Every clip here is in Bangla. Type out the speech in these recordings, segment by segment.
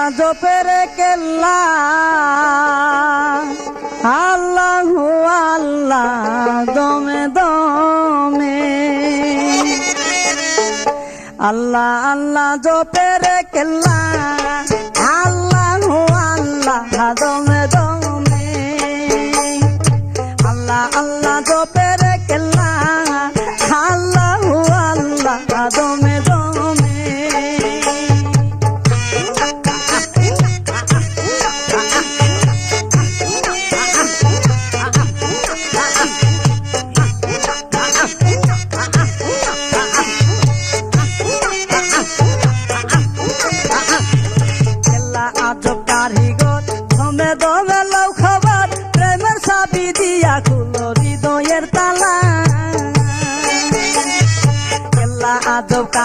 গাজপের কেল্লা। আল্লাহ আল্লাহ দমে দমে। আল্লাহ আল্লাহ জপের কেল্লা। আল্লাহ আল্লাহ দমে দমে। আল্লাহ আল্লাহ জপের কেল্লা। আল্লাহ আল্লাহ দমে দমে।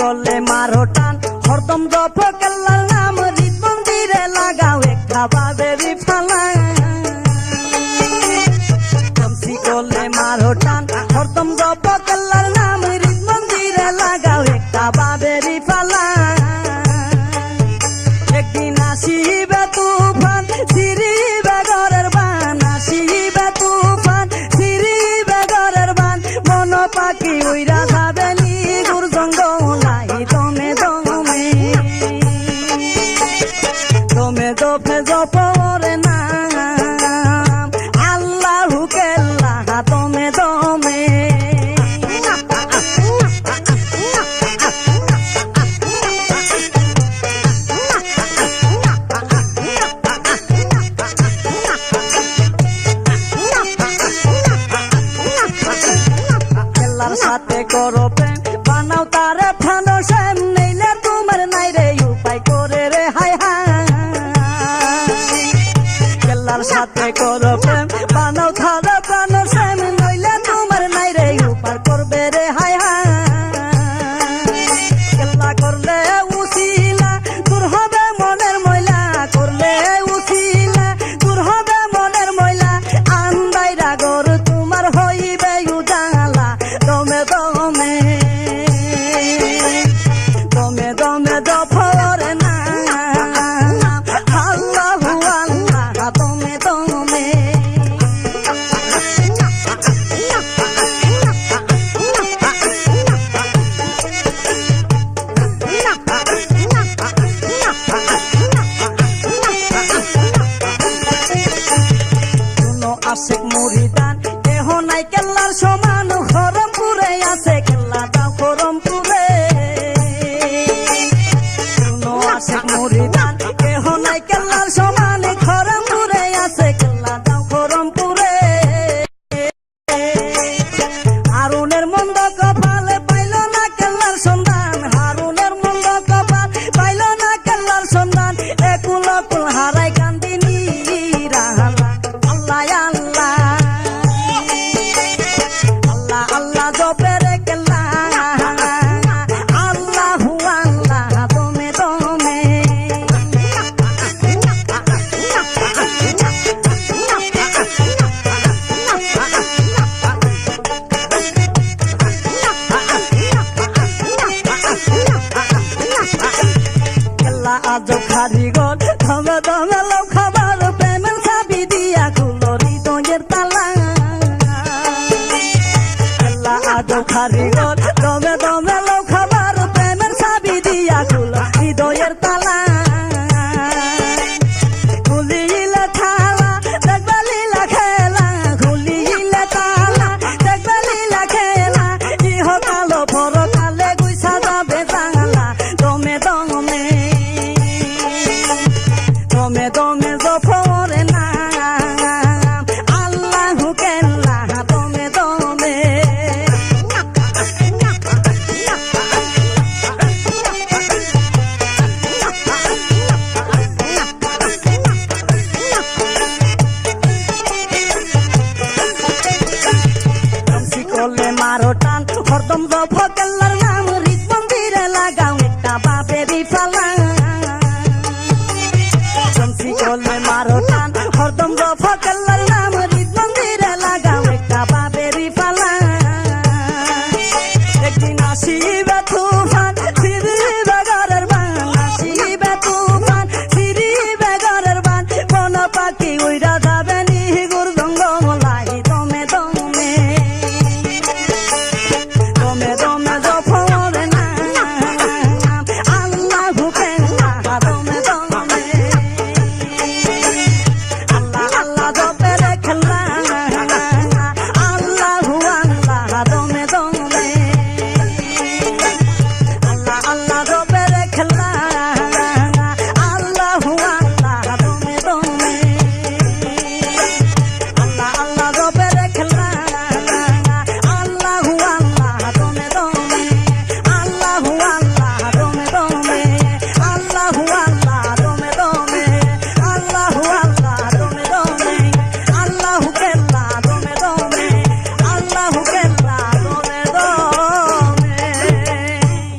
কলে মারো টান। হরদম দপ কাল্লাল নাম, হৃদ মন্দিরে লাগাও একটা বাবেরি ফালাই কমসি কলে মারো টান। হরদম দপ কাল্লাল নাম, হৃদ মন্দিরে লাগাও একটা বাবেরি ফালা একদিন আসিবে তুফান সিরিবে ঘরের বান। আসিবে তুফান সিরিবে ঘরের বান। মন পাখি উইরা trouble আমার সাথে করো প্রেম। Rampu Ve মারো টান হরদম জব গেল্লার